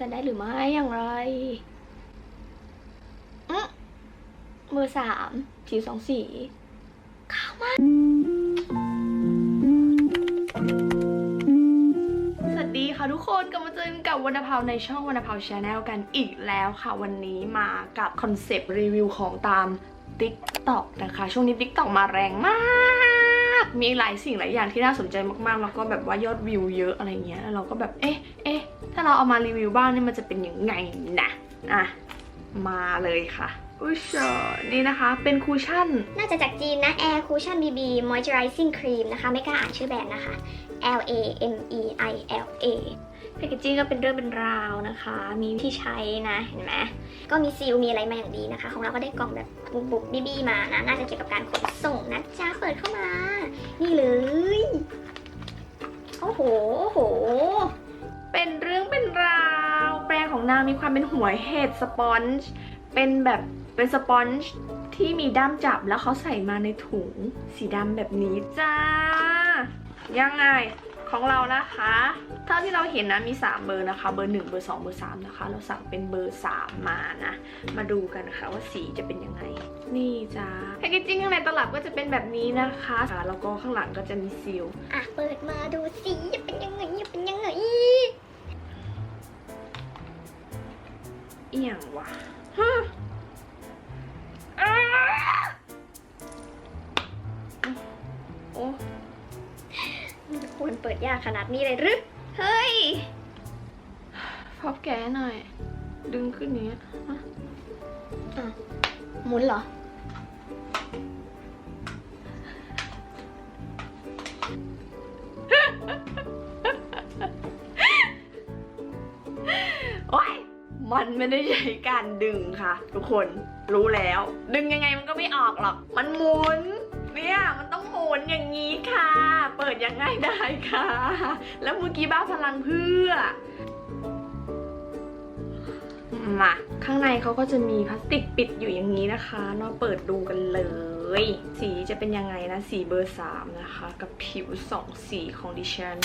กันได้หรือไม่อย่างไรอืมเบอร์สามผิวสองสีขาวมาก สวัสดีค่ะทุกคนกลับมาเจอกันกับวรรณภาวในช่องวรรณภาวชาแนลกันอีกแล้วค่ะวันนี้มากับคอนเซปต์รีวิวของตาม TikTok นะคะ ช่วงนี้ TikTok มาแรงมากมีหลายสิ่งหลายอย่างที่น่าสนใจมากๆ แล้วก็แบบว่ายอดวิวเยอะอะไรเงี้ยแล้วเราก็แบบเอ๊ะเอ๊ะ ถ้าเราเอามารีวิวบ้างนี่มันจะเป็นยังไงนะอะมาเลยค่ะอุ้ยเชอนี่นะคะ เป็นคูชั่น น่าจะจากจีนนะ Air Cushion BB Moisturizing Cream นะคะ ไม่กล้าอ่านชื่อแบรนด์นะคะ L A M E I L A แพคเกจจิ้งก็เป็นเรื่องเป็นราวนะคะ มีที่ใช้นะ เห็นไหม ก็มีซีลมีอะไรมาอย่างดีนะคะ ของเราก็ได้กล่องแบบบุบบุบบีบีมานะ น่าจะเกี่ยวกับการขนส่งนะจ๊ะเปิดเข้ามา นี่เลย โอ้โห โอ้โห เป็นเรื่องเป็นราว แปรงของนางมีความเป็นหัวเห็ดสปอนจ์เป็นแบบเป็นสปอนจ์ที่มีด้ามจับแล้วเขาใส่มาในถุงสีดำแบบนี้จ้า ยังไงของเรานะคะ เท่าที่เราเห็นนะมี 3 เบอร์นะคะ เบอร์ 1 เบอร์ 2 เบอร์ 3 นะคะ เราสั่งเป็นเบอร์ 3 มานะ มาดูกันนะคะว่าสีจะเป็นยังไง นี่จ้าแพคเกจจิ้งข้างในตลับก็จะเป็นแบบนี้นะคะ แล้วก็ข้างหลังก็จะมีซีลอะ เปิดมาดูสิจะเป็น อียงวะฮะอ้าโอ้ควรเปิดยากขนาดนี้เลยหรือ เฮ้ยพอบแกะหน่อย ดึงขึ้นอย่างเนี้ยฮะหมุนเหรอ โอ้ย มันไม่ได้ใช้การดึงค่ะ ทุกคนรู้แล้ว ดึงยังไงมันก็ไม่ออกหรอก มันหมุนเนี่ยมันต้องหมุนอย่างนี้ค่ะ เปิดยังไงได้ค่ะ แล้วเมื่อกี้บ้าพลังเพื่อมาข้างในเขาก็จะมีพลาสติกปิดอยู่อย่างนี้นะคะเราเปิดดูกันเลย สีจะเป็นยังไงนะ สีเบอร์ 3 นะคะ กับผิว 2 สีของดิฉัน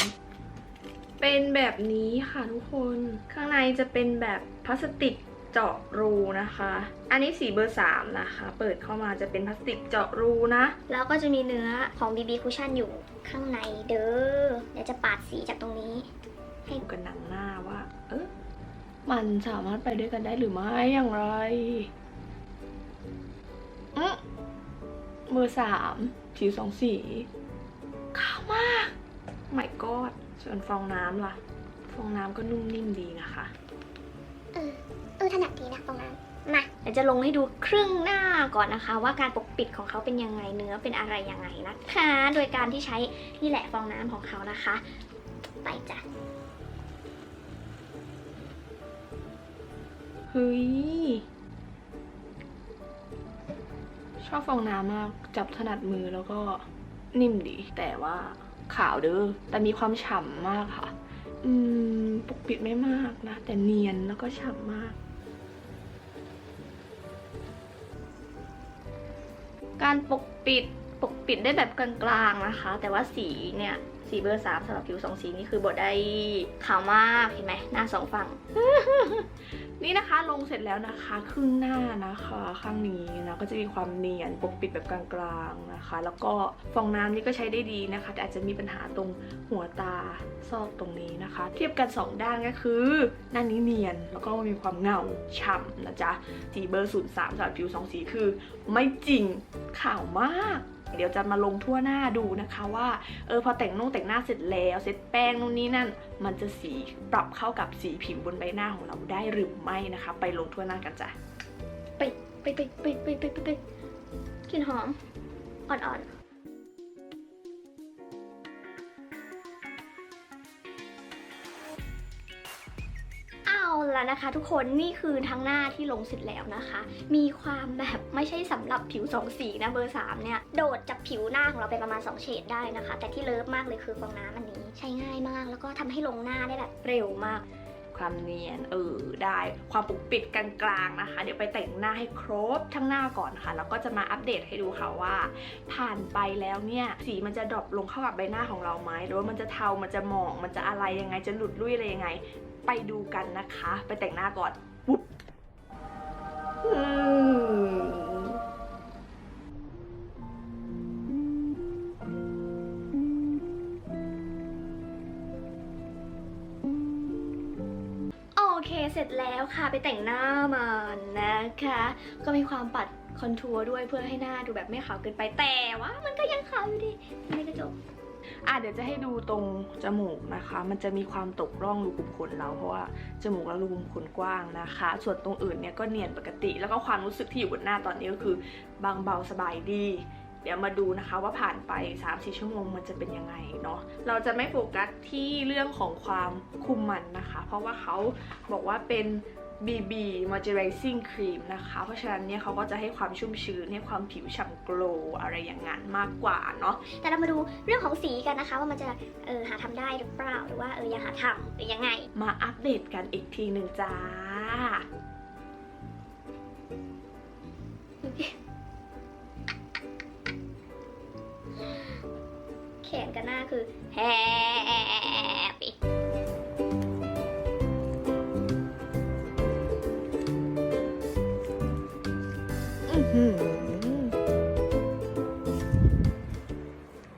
เป็นแบบนี้ค่ะทุกคน ข้างในจะเป็นแบบพลาสติกเจาะรูนะคะ อันนี้สีเบอร์ 3 นะคะ เปิดเข้ามาจะเป็นพลาสติกเจาะรูนะ แล้วก็จะมีเนื้อของ BB Cushion อยู่ข้างในเด้อเดี๋ยวจะปาดสีจากตรงนี้ ให้ดูกันหนังหน้าว่า เออมันสามารถไปด้วยกันได้หรือไม่อย่างไรอืมเบอร์สามผิวสองสีขาวมากไม่กอด ส่วนฟองน้ำล่ะ ฟองน้ำก็นุ่มนิ่มดีนะคะ เออเออถนัดดีนะตรงนั้นมาเดี๋ยวจะลงให้ดูครึ่งหน้าก่อนนะคะ ว่าการปกปิดของเขาเป็นยังไงเนื้อเป็นอะไรยังไงนะคะ โดยการที่ใช้นี่แหละฟองน้ำของเขานะคะ ไปจ้ะเฮ้ยชอบฟองน้ำมากจับถนัดมือแล้วก็นิ่มดี แต่ว่า ขาวเด้อแต่มีความฉ่ำมากค่ะ อืมปกปิดไม่มากนะ แต่เนียนแล้วก็ฉ่ำมาก การปกปิดปกปิดได้แบบกลางๆนะคะ แต่ว่าสีเนี่ยสีเบอร์สามสำหรับผิวสองสีนี่คือบดได้ขาวมากเห็นไหมหน้าสองฝั่ง นี่นะคะลงเสร็จแล้วนะคะครึ่งหน้านะคะ ข้างนี้นะก็จะมีความเนียนปกปิดแบบกลางๆนะคะ แล้วก็ฟองน้ำนี่ก็ใช้ได้ดีนะคะ แต่อาจจะมีปัญหาตรงหัวตาซอกตรงนี้นะคะ เทียบกันสองด้านก็คือด้านนี้เนียนแล้วก็มีความเงาฉ่ำนะจ๊ะสีเบอร์ศูนย์สามสำหรับผิวสองสีคือ ไม่จริงขาวมาก เดี๋ยวจะมาลงทั่วหน้าดูนะคะว่าเออพอแต่งนุ่งแต่งหน้าเสร็จแล้วเซตแป้งนู่นนี่นั่น มันจะสีปรับเข้ากับสีผิวบนใบหน้าของเราได้หรือไม่นะคะ ไปลงทั่วหน้ากันจ้ะไปไปไปไปไปไปไปกลิ่นหอม อ่อนๆ เอาละนะคะ ทุกคนนี่คือทั้งหน้าที่ลงเสร็จแล้วนะคะ มีความแบบไม่ใช่สำหรับผิวสองสีนะเบอร์3เนี่ยโดดจากผิวหน้าของเราไปประมาณ 2 เฉดได้นะคะ แต่ที่เลิฟมากเลยคือฟองน้ำอันนี้ ใช้ง่ายมากแล้วก็ทำให้ลงหน้าได้แบบเร็วมาก ความเนียนเออได้ความปกปิดกลางๆนะคะ เดี๋ยวไปแต่งหน้าให้ครบทั้งหน้าก่อนค่ะ แล้วก็จะมาอัปเดตให้ดูค่ะว่า ผ่านไปแล้วเนี่ยสีมันจะดรอปลงเข้ากับใบหน้าของเราไหมหรือว่ามันจะเทามันจะหมองมันจะอะไรยังไงจะหลุดลุ่ยอะไรยังไง ไปดูกันนะคะ ไปแต่งหน้าก่อนปุ๊บ เคเสร็จแล้วค่ะไปแต่งหน้ามานะคะ ก็มีความปัดคอนทัวร์ด้วยเพื่อให้หน้าดูแบบไม่ขาวเกินไปแต่ว่ามันก็ยังขาวอยู่ดีในกระจกอะเดี๋ยวจะให้ดูตรงจมูกนะคะ มันจะมีความตกร่องรูขุมขนเราเพราะว่าจมูกเรารูขุมขนกว้างนะคะ ส่วนตรงอื่นเนี่ยก็เนียนปกติ แล้วก็ความรู้สึกที่อยู่บนหน้าตอนนี้ก็คือบางเบาสบายดี เดี๋ยวมาดูนะคะว่าผ่านไป 3-4 ชั่วโมงมันจะเป็นยังไงเนาะเราจะไม่โฟกัสที่เรื่องของความคุมมันนะคะ เพราะว่าเขาบอกว่าเป็น BB Moisturizing Cream นะคะ เพราะฉะนั้นเนี่ยเขาก็จะให้ความชุ่มชื้นให้ความผิวฉ่ำโกลว์อะไรอย่างนั้นมากกว่าเนาะ แต่เรามาดูเรื่องของสีกันนะคะ ว่ามันจะเออหาทำได้หรือเปล่า หรือว่าเออยังหาทำหรือยังไง มาอัปเดตกันอีกทีหนึ่งจ้า นกับหน้าคือแฮปปี้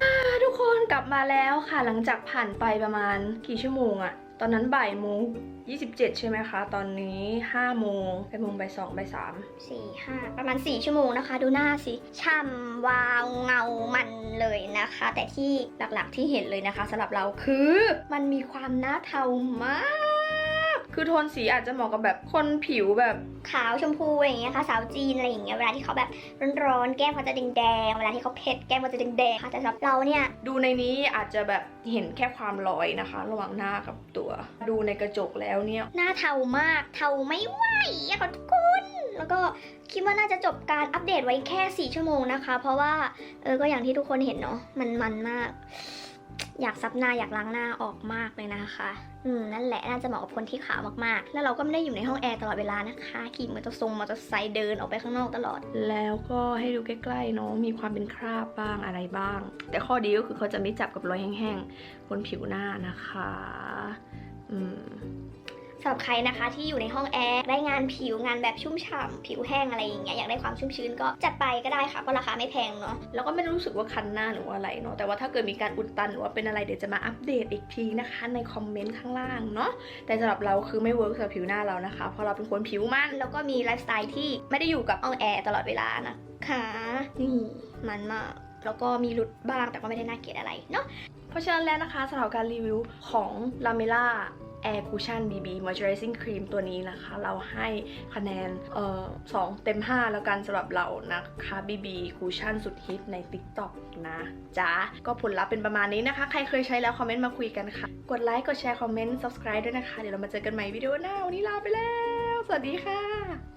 อ่าทุกคนกลับมาแล้วค่ะหลังจากผ่านไปประมาณกี่ชั่วโมงอะ ตอนนั้นบ่ายโมง27ใช่ไหมคะ ตอนนี้5โมงไปโมงบ่ายสองบ่ายสามสี่ห้าประมาณสี่ชั่วโมงนะคะ ดูหน้าสิช่ำวาวเงามันเลยนะคะ แต่ที่หลักๆที่เห็นเลยนะคะสำหรับเราคือ มันมีความหน้าเทามาก คือโทนสีอาจจะเหมาะกับแบบคนผิวแบบขาวชมพูอะไรอย่างเงี้ยค่ะสาวจีนอะไรอย่างเงี้ยเวลาที่เขาแบบร้อนๆแก้มเขาจะแดงๆเวลาที่เขาเผ็ดแก้มเขาจะแดงๆค่ะแต่สำหรับเราเนี่ยดูในนี้อาจจะแบบเห็นแค่ความลอยนะคะ ระหว่างหน้ากับตัว ดูในกระจกแล้วเนี่ย หน้าเทามากเทาไม่ไหวอะค่ะทุกคนแล้วก็คิดว่าน่าจะจบการอัปเดตไว้แค่ 4 ชั่วโมงนะคะ เพราะว่าเออก็อย่างที่ทุกคนเห็นเนาะมันมันมาก อยากซับหน้าอยากล้างหน้าออกมากเลยนะคะ อืมนั่นแหละน่าจะเหมาะกับคนที่ขาวมากๆ แล้วเราก็ไม่ได้อยู่ในห้องแอร์ตลอดเวลานะคะขี่มอเตอร์ทรงมอเตอร์ไซค์เดินออกไปข้างนอกตลอด แล้วก็ให้ดูใกล้ๆเนาะมีความเป็นคราบบ้างอะไรบ้าง แต่ข้อดีก็คือเขาจะไม่จับกับรอยแห้งๆบนผิวหน้านะคะ อืมำหรับใครนะคะที่อยู่ในห้องแอร์ได้งานผิวงานแบบชุ่มฉ่ำผิวแห้งอะไรอย่างเงี้ยอยากได้ความชุ่มชื้นก็จัดไปก็ได้ค่ะเพราะราคาไม่แพงเนาะแล้วก็ไม่ได้รู้สึกว่าคันหน้าหรือว่าอะไรเนาะแต่ว่าถ้าเกิดมีการอุดตันหรือว่าเป็นอะไรเดี๋ยวจะมาอัปเดตอีกทีนะคะในคอมเมนต์ข้างล่างเนาะแต่สำหรับเราคือไม่เวิร์กสำหรับผิวหน้าเรานะคะเพราะเราเป็นคนผิวมันแล้วก็มีไลฟ์สไตล์ที่ไม่ได้อยู่กับห้องแอร์ตลอดเวลานะคะนี่มันมากแล้วก็มีหลุดบ้างแต่ก็ไม่ได้น่าเกลียดอะไรเนาะเพราะฉะนั้นแล้วนะคะสำหรับการรีวิวของ l a m e l a Air Cushion BB Moisturizing Cream ตัวนี้นะคะ เราให้คะแนนเอ่อ2เต็ม 5 แล้วกันสำหรับเรานะคะ BB Cushion สุดฮิตใน TikTok นะจ๊ะ ก็ผลลัพธ์เป็นประมาณนี้นะคะ ใครเคยใช้แล้วคอมเมนต์มาคุยกันค่ะ กดไลค์กดแชร์คอมเมนต์ subscribe ด้วยนะคะ เดี๋ยวเรามาเจอกันใหม่วิดีโอหน้า วันนี้ลาไปแล้ว สวัสดีค่ะ